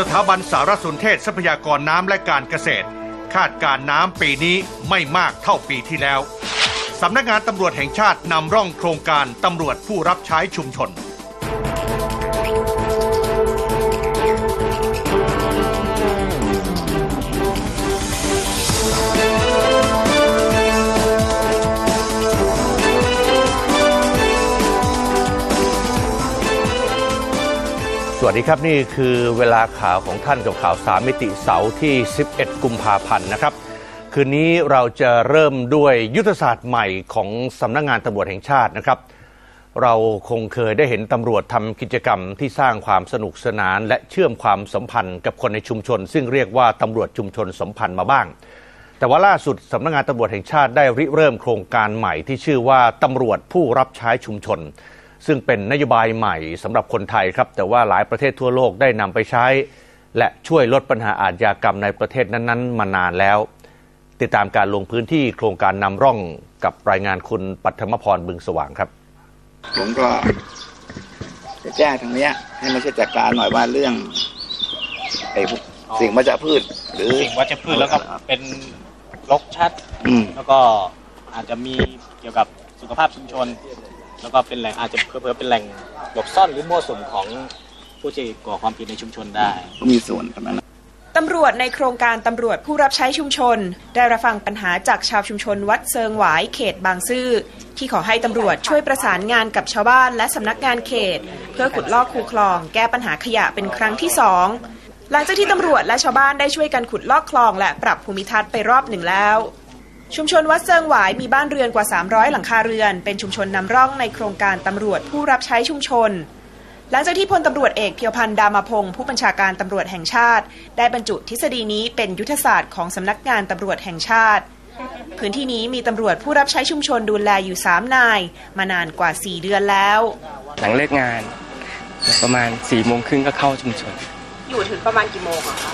สถาบันสารสนเทศทรัพยากรน้ำและการเกษตร คาดการณ์น้ำปีนี้ไม่มากเท่าปีที่แล้วสำนักงานตำรวจแห่งชาตินำร่องโครงการตำรวจผู้รับใช้ชุมชน วัสดีครับนี่คือเวลาข่าวของท่านกับข่าวสามมิติเสาร์ที่ 11 กุมภาพันธ์นะครับ คืนนี้เราจะเริ่มด้วยยุทธศาสตร์ใหม่ของสำนักงงานตำรวจแห่งชาตินะครับ เราคงเคยได้เห็นตำรวจทำกิจกรรมที่สร้างความสนุกสนาน และเชื่อมความสัมพันธ์กับคนในชุมชน ซึ่งเรียกว่าตำรวจชุมชนสัมพันธ์มาบ้าง แต่ว่าล่าสุดสำนักงงานตำรวจแห่งชาติได้ริเริ่มโครงการใหม่ที่ชื่อว่าตำรวจผู้รับใช้ชุมชน ซึ่งเป็นนโยบายใหม่สำหรับคนไทยครับ แต่ว่าหลายประเทศทั่วโลกได้นำไปใช้ และช่วยลดปัญหาอาชญากรรมในประเทศนั้นๆ มานานแล้ว ติดตามการลงพื้นที่โครงการนำร่องกับรายงานคุณปัทมพรบึงสว่างครับ ผมก็จะแจ้งทางเนี้ย ให้มาช่วยจัดการหน่อยว่าเรื่องไอ้พวกสิ่งวัชพืช หรือสิ่งวัชพืชแล้วก็เป็นรกชัด อืม แล้วก็อาจจะมีเกี่ยวกับสุขภาพชุมชน แล้วก็เป็นแหล่งอาจจะเพื่อๆเป็นแหล่งหลบซ่อนหรือมั่วสุมของผู้ที่ก่อความผิดในชุมชนได้ ก็มีส่วนกับนั้นตำรวจในโครงการตำรวจผู้รับใช้ชุมชน ได้รับฟังปัญหาจากชาวชุมชนวัดเซิงหวายเขตบางซื่อ ที่ขอให้ตำรวจช่วยประสานงานกับชาวบ้านและสำนักงานเขต เพื่อขุดลอกคูคลอง แก้ปัญหาขยะเป็นครั้งที่สองหลังจากที่ตำรวจและชาวบ้านได้ช่วยกันขุดลอกคลองและปรับภูมิทัศน์ไปรอบหนึ่งแล้ว ชุมชนวัดเซิงหวายมีบ้านเรือนกว่า 300 หลังคาเรือน เป็นชุมชนนำร่องในโครงการตำรวจผู้รับใช้ชุมชน หลังจากที่พลตำรวจเอกเพียวพันธ์ดามาพงศ์ผู้บัญชาการตำรวจแห่งชาติ ได้บรรจุทฤษฎีนี้เป็นยุทธศาสตร์ของสำนักงานตำรวจแห่งชาติ พื้นที่นี้มีตำรวจผู้รับใช้ชุมชนดูแลอยู่ 3 นาย มานานกว่า 4 เดือนแล้ว หลังเลิกงาน ประมาณ4ี่โมงครึ่งก็เข้าชุมชน อยู่ถึงประมาณกี่โมงอะคะ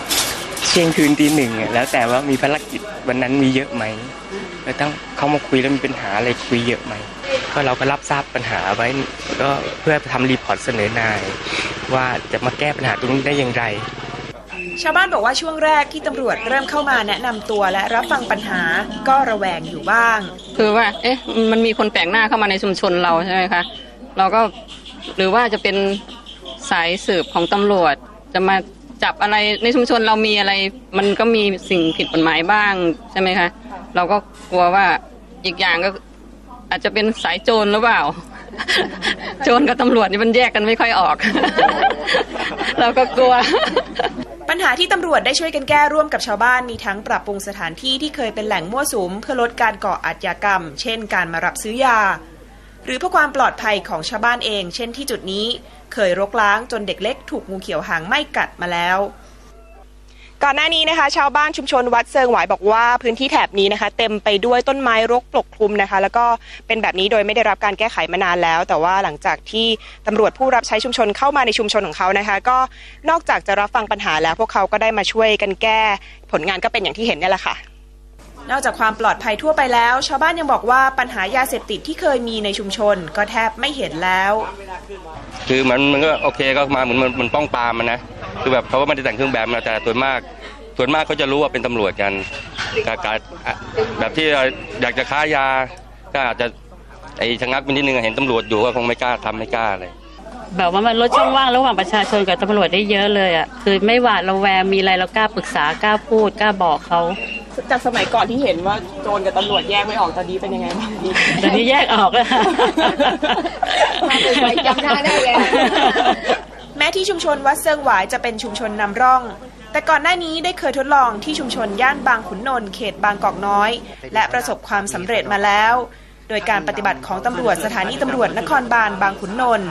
เที่ยงคืนตีหนึ่งอะแล้วแต่ว่ามีภารกิจ วันนั้นมีเยอะไหมแล้วต้องเข้ามาคุยแล้วมีปัญหาอะไรคุยเยอะไหมก็เราก็รับทราบปัญหาไว้ก็เพื่อทำรีพอร์ตเสนอนาย ว่าจะมาแก้ปัญหาตรงนี้ได้อย่างไร ชาวบ้านบอกว่าช่วงแรกที่ตำรวจเริ่มเข้ามาแนะนำตัวและรับฟังปัญหาก็ระแวงอยู่บ้าง คือว่า เอ๊ะ มันมีคนแปลกหน้าเข้ามาในชุมชนเราใช่ไหมคะ เราก็หรือว่าจะเป็นสายสืบของตำรวจจะมา จับอะไรในชุมชนเรามีอะไร มันก็มีสิ่งผิดกฎหมายบ้างใช่ไหมคะเราก็กลัวว่าอีกอย่างก็อาจจะเป็นสายโจรหรือเปล่า โจรกับตำรวจนี่มันแยกกันไม่ค่อยออก เราก็กลัว ปัญหาที่ตำรวจได้ช่วยกันแก้ร่วมกับชาวบ้านมีทั้งปรับปรุงสถานที่ที่เคยเป็นแหล่งมั่วสุมเพื่อลดการก่ออาชญากรรม เช่น การมารับซื้อยา หรือเพื่อความปลอดภัยของชาวบ้านเอง เช่นที่จุดนี้ เคยรกล้างจนเด็กเล็กถูกงูเขียวหางไหม้กัดมาแล้วก่อนหน้านี้นะคะ ชาวบ้านชุมชนวัดเซิงหวายบอกว่าพื้นที่แถบนี้นะคะ เต็มไปด้วยต้นไม้รกปกคลุมนะคะ แล้วก็เป็นแบบนี้โดยไม่ได้รับการแก้ไขมานานแล้ว แต่ว่าหลังจากที่ตำรวจผู้รับใช้ชุมชนเข้ามาในชุมชนของเขานะคะ ก็นอกจากจะรับฟังปัญหาแล้วพวกเขาก็ได้มาช่วยกันแก้ผลงานก็เป็นอย่างที่เห็นนี่แหละค่ะ นอกจากความปลอดภัยทั่วไปแล้ว ชาวบ้านยังบอกว่าปัญหายาเสพติดที่เคยมีในชุมชน ก็แทบไม่เห็นแล้ว คือมันมันก็โอเคก็มาเหมือนมันมันป้องปรามมันนะคือแบบเขาก็ไม่ได้แต่งเครื่องแบบมาแต่ส่วนมาก ส่วนมากเขาจะรู้ว่าเป็นตำรวจกันการการอะแบบที่อยากจะค้ายา ก็อาจจะไอ้ชะงักไปนิดนึงเห็นตำรวจอยู่ก็คงไม่กล้าทำไม่กล้าเลยแบบว่ามันลดช่องว่างระหว่างประชาชนกับตำรวจได้เยอะเลยอะคือไม่หวาดระแวงมีอะไรเรากล้าปรึกษากล้าพูดกล้าบอกเขา จากสมัยก่อนที่เห็นว่าโจรกับตำรวจแยกไม่ออกตอนนี้เป็นยังไงบ้างตอนนี้แยกออกแล้วจำหน้าได้เลยแม้ที่ชุมชนวัดเซิงหวายจะเป็นชุมชนนำร่อง แต่ก่อนหน้านี้ได้เคยทดลองที่ชุมชนย่านบางขุนนนท์เขตบางกอกน้อย และประสบความสำเร็จมาแล้ว โดยการปฏิบัติของตำรวจสถานีตำรวจนครบาลบางขุนนนท์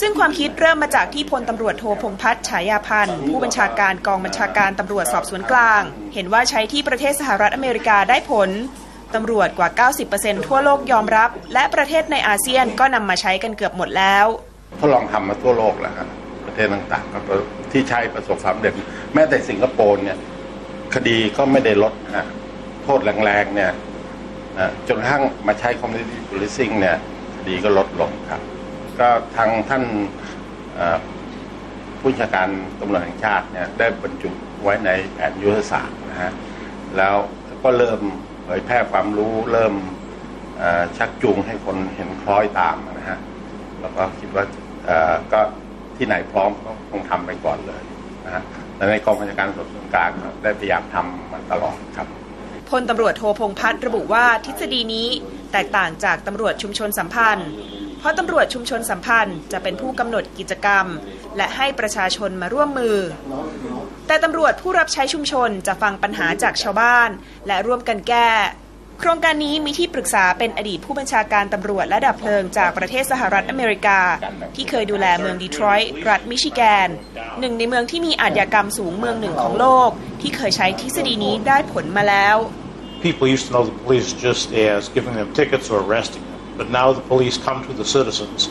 ซึ่งความคิดเริ่มมาจากที่พลตำรวจโทพงษ์พัฒน์ฉายาพันธ์ผู้บัญชาการกองบัญชาการตำรวจสอบสวนกลาง เห็นว่าใช้ที่ประเทศสหรัฐอเมริกาได้ผลตำรวจกว่า 90%ทั่วโลกยอมรับ และประเทศในอาเซียนก็นำมาใช้กันเกือบหมดแล้วทดลองทำมาทั่วโลกแล้วครับประเทศต่างๆที่ใช้ประสบความสำเร็จแม้แต่สิงคโปร์เนี่ยคดีก็ไม่ได้ลดนะโทษแรงๆเนี่ยจนกระทั่งมาใช้ community policing เนี่ยคดีก็ลดลงครับ ก็ทางท่านเอ่อผผู้บัญชาการตำรวจแห่งชาติเนี่ยได้บรรจุไว้ในแผนยุทธศาสตร์นะฮะแล้วก็เริ่มเผยแพร่ความรู้เริ่มชักจูงให้คนเห็นคล้อยตามนะฮะแล้วก็คิดว่าก็ที่ไหนพร้อมก็คงทำไปก่อนเลยนะฮะแต่ในกองบัญชาการสอบสวนกลางได้พยายามทำมาตลอดครับพลตำรวจโทพงษ์พัฒน์ระบุว่าทฤษฎีนี้แตกต่างจากตำรวจชุมชนสัมพันธ์ เพราะตำรวจชุมชนสัมพันธ์จะเป็นผู้กำหนดกิจกรรม และให้ประชาชนมาร่วมมือ แต่ตำรวจผู้รับใช้ชุมชนจะฟังปัญหาจากชาวบ้าน และร่วมกันแก้ โครงการนี้มีที่ปรึกษาเป็นอดีตผู้บัญชาการตำรวจและดับเพลิงจากประเทศสหรัฐอเมริกา ที่เคยดูแลเมืองดีทรอยต์รัฐมิชิแกน หนึ่งในเมืองที่มีอาชญากรรมสูงเมืองหนึ่งของโลก ที่เคยใช้ทฤษฎีนี้ได้ผลมาแล้ว People used to know the police just as giving them tickets or arresting them. But now the police come to the citizens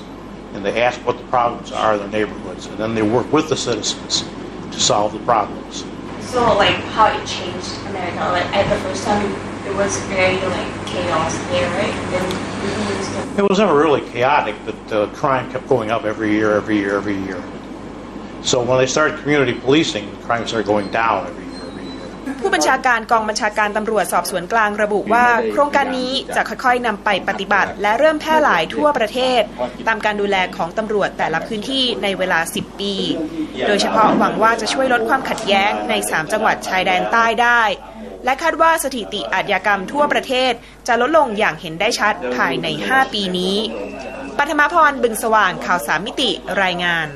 and they ask what the problems are in their neighborhoods, and then they work with the citizens to solve the problems. So like how it changed America. Like at the first time, it was very like chaos there, right? Then we used to It was never really chaotic, but uh, crime kept going up every year, every year, every year. So when they started community policing, the crime started going down every year. ผู้บัญชาการกองบัญชาการตำรวจสอบสวนกลางระบุว่า โครงการนี้จะค่อยๆนำไปปฏิบัติ และเริ่มแพร่หลายทั่วประเทศ ตามการดูแลของตำรวจแต่ละพื้นที่ในเวลา 10 ปี โดยเฉพาะหวังว่าจะช่วยลดความขัดแย้งใน 3 จังหวัดชายแดนใต้ได้ และคาดว่าสถิติอาชญากรรมทั่วประเทศ จะลดลงอย่างเห็นได้ชัดภายใน 5 ปีนี้ปัทมพรบึงสว่างข่าวสามมิติรายงาน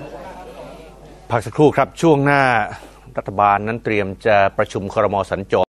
พักสักครู่ครับช่วงหน้า รัฐบาลนั้นเตรียมจะประชุมครมสัญจร